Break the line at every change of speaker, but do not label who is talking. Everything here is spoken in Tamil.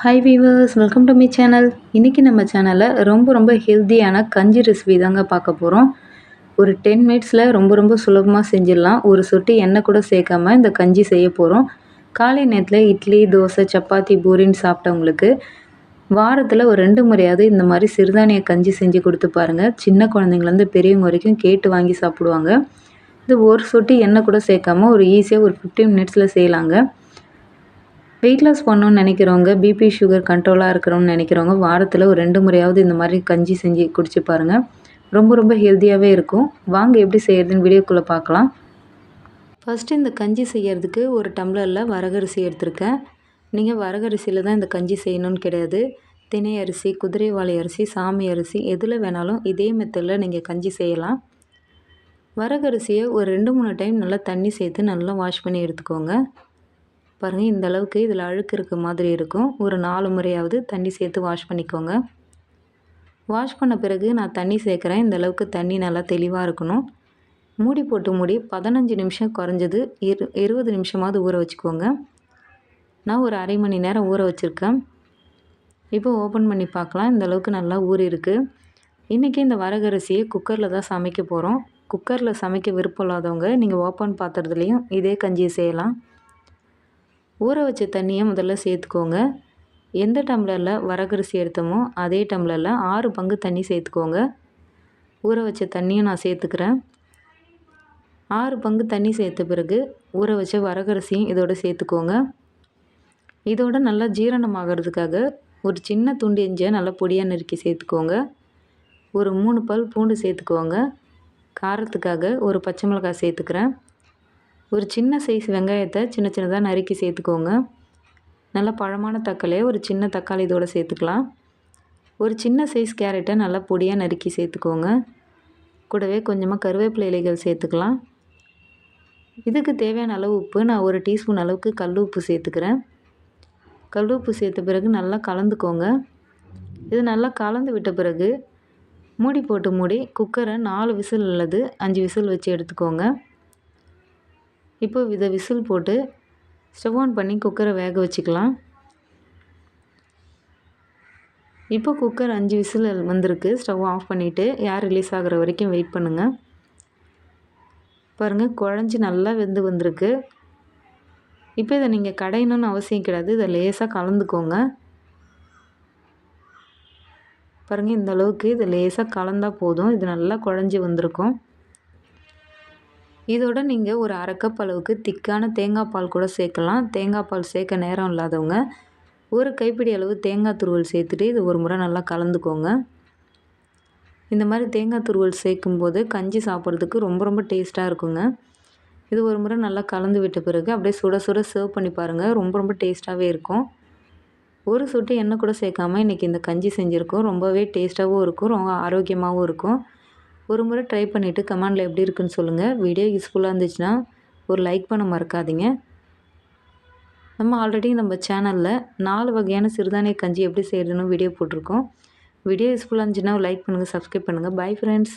Hi viewers welcome to me channel இன்றைக்கி நம்ம சேனலில் ரொம்ப ரொம்ப ஹெல்த்தியான கஞ்சி ரெசிபி தாங்க பார்க்க போகிறோம் ஒரு டென் மினிட்ஸில் ரொம்ப ரொம்ப சுலபமாக செஞ்சிடலாம். ஒரு சொட்டு எண்ணெய் கூட சேர்க்காம இந்த கஞ்சி செய்ய போகிறோம் காலை நேரத்தில் இட்லி தோசை சப்பாத்தி பூரின்னு சாப்பிட்டவங்களுக்கு வாரத்தில் ஒரு ரெண்டு முறையாவது இந்த மாதிரி சிறுதானிய கஞ்சி செஞ்சு கொடுத்து பாருங்கள் சின்ன குழந்தைங்கலேருந்து பெரியவங்க வரைக்கும் கேட்டு வாங்கி சாப்பிடுவாங்க. இது ஒரு சொட்டு எண்ணெய் கூட சேர்க்காம ஒரு ஈஸியாக ஒரு ஃபிஃப்டீன் மினிட்ஸில் செய்யலாங்க. வெயிட் லாஸ் பண்ணணும்னு நினைக்கிறவங்க பிபி சுகர் கண்ட்ரோலாக இருக்கிறோம்னு நினைக்கிறவங்க வாரத்தில் ஒரு ரெண்டு முறையாவது இந்த மாதிரி கஞ்சி செஞ்சு குடிச்சு பாருங்கள் ரொம்ப ரொம்ப ஹெல்த்தியாகவே இருக்கும். வாங்க எப்படி செய்கிறதுன்னு வீடியோக்குள்ளே பார்க்கலாம். ஃபஸ்ட்டு இந்த கஞ்சி செய்கிறதுக்கு ஒரு டம்ளரில் வரகரிசி எடுத்திருக்கேன். நீங்கள் வரகரிசியில் தான் இந்த கஞ்சி செய்யணும்னு கிடையாது. தினை அரிசி குதிரைவாளி அரிசி சாமி அரிசி எதில் வேணாலும் இதே மெத்தடில் நீங்கள் கஞ்சி செய்யலாம். வரகரிசியை ஒரு ரெண்டு மூணு டைம் நல்லா தண்ணி சேர்த்து நல்லா வாஷ் பண்ணி எடுத்துக்கோங்க. பாருங்கள் இந்த அளவுக்கு இதில் அழுக்கு இருக்க மாதிரி இருக்கும். ஒரு நாலு முறையாவது தண்ணி சேர்த்து வாஷ் பண்ணிக்கோங்க. வாஷ் பண்ண பிறகு நான் தண்ணி சேர்க்குறேன். இந்த அளவுக்கு தண்ணி நல்லா தெளிவாக இருக்கணும். மூடி போட்டு மூடி பதினஞ்சு நிமிஷம் குறைஞ்சது இரு இருபது நிமிஷமாவது ஊற வச்சுக்கோங்க. நான் ஒரு அரை மணி நேரம் ஊற வச்சுருக்கேன். இப்போ ஓப்பன் பண்ணி பார்க்கலாம். இந்த அளவுக்கு நல்லா ஊறி இருக்குது இன்றைக்கி இந்த வரகரிசியை குக்கரில் தான் சமைக்க போகிறோம் குக்கரில் சமைக்க விருப்பம் இல்லாதவங்க நீங்கள் ஓப்பன் பாத்திரத்துலேயும் இதே கஞ்சியை செய்யலாம். ஊற வச்ச தண்ணியை முதல்ல சேர்த்துக்கோங்க. எந்த டம்ளரில் வரகரிசி எடுத்தோமோ அதே டம்ளரில் ஆறு பங்கு தண்ணி சேர்த்துக்கோங்க. ஊற வச்ச தண்ணியும் நான் சேர்த்துக்கிறேன். ஆறு பங்கு தண்ணி சேர்த்த பிறகு ஊற வச்ச வரகரிசியும் இதோடு சேர்த்துக்கோங்க. இதோட நல்லா ஜீரணம் ஆகிறதுக்காக ஒரு சின்ன துண்டு எஞ்சியை நல்லா பொடியாக நறுக்கி சேர்த்துக்கோங்க. ஒரு மூணு பல் பூண்டு சேர்த்துக்கோங்க. காரத்துக்காக ஒரு பச்சை மிளகாய் சேர்த்துக்கிறேன். ஒரு சின்ன சைஸ் வெங்காயத்தை சின்ன சின்னதாக நறுக்கி சேர்த்துக்கோங்க. நல்லா பழமான தக்காளியை ஒரு சின்ன தக்காளி இதோடு சேர்த்துக்கலாம். ஒரு சின்ன சைஸ் கேரட்டை நல்லா பொடியாக நறுக்கி சேர்த்துக்கோங்க. கூடவே கொஞ்சமாக கருவேப்பிலை இலைகள் சேர்த்துக்கலாம். இதுக்கு தேவையான அளவு உப்பு நான் ஒரு டீஸ்பூன் அளவுக்கு கல் உப்பு சேர்த்துக்கிறேன். கல் உப்பு சேர்த்த பிறகு நல்லா கலந்துக்கோங்க. இது நல்லா கலந்து விட்ட பிறகு மூடி போட்டு மூடி குக்கரை நாலு விசில் அல்லது அஞ்சு விசில் வச்சு எடுத்துக்கோங்க. இப்போ இதை விசில் போட்டு ஸ்டவ் ஆன் பண்ணி குக்கரை வேக வச்சுக்கலாம். இப்போ குக்கர் அஞ்சு விசில் வந்திருக்கு. ஸ்டவ் ஆஃப் பண்ணிவிட்டு ஏர் ரிலீஸ் ஆகிற வரைக்கும் வெயிட் பண்ணுங்கள் பாருங்கள் குழஞ்சி நல்லா வெந்து வந்திருக்கு. இப்போ இதை நீங்கள் கடையணும்னு அவசியம் கிடையாது. இதை லேசாக கலந்துக்கோங்க. பாருங்கள் இந்த அளவுக்கு இது லேசாக கலந்தால் போதும். இது நல்லா குழஞ்சி வந்திருக்கும். இதோட நீங்கள் ஒரு அரை கப் அளவுக்கு திக்கான தேங்காய் பால் கூட சேர்க்கலாம். தேங்காய் பால் சேர்க்க நேரம் இல்லாதவங்க ஒரு கைப்பிடி அளவு தேங்காய் துருவல் சேர்த்துட்டு இது ஒரு முறை நல்லா கலந்துக்கோங்க. இந்த மாதிரி தேங்காய் துருவல் சேர்க்கும்போது கஞ்சி சாப்பிட்றதுக்கு ரொம்ப ரொம்ப டேஸ்ட்டாக இருக்குங்க. இது ஒரு முறை நல்லா கலந்து விட்ட பிறகு அப்படியே சுட சுட சர்வ் பண்ணி பாருங்கள் ரொம்ப ரொம்ப டேஸ்ட்டாகவே இருக்கும். ஒரு சொட்டு எண்ணெய் கூட சேர்க்காம இன்றைக்கி இந்த கஞ்சி செஞ்சுருக்கோம். ரொம்பவே டேஸ்ட்டாகவும் இருக்கும். ரொம்ப ஆரோக்கியமாகவும் இருக்கும். ஒரு முறை ட்ரை பண்ணிவிட்டு கமெண்டில் எப்படி இருக்குன்னு சொல்லுங்கள் வீடியோ யூஸ்ஃபுல்லாக இருந்துச்சுன்னா ஒரு லைக் பண்ண மறக்காதீங்க. நம்ம ஆல்ரெடி நம்ம சேனலில் நாலு வகையான சிறுதானிய கஞ்சி எப்படி செய்கிறதுன்னு வீடியோ போட்டிருக்கோம். வீடியோ யூஸ்ஃபுல்லாக இருந்துச்சுன்னா லைக் பண்ணுங்கள் சப்ஸ்கிரைப் பண்ணுங்கள் பை ஃப்ரெண்ட்ஸ்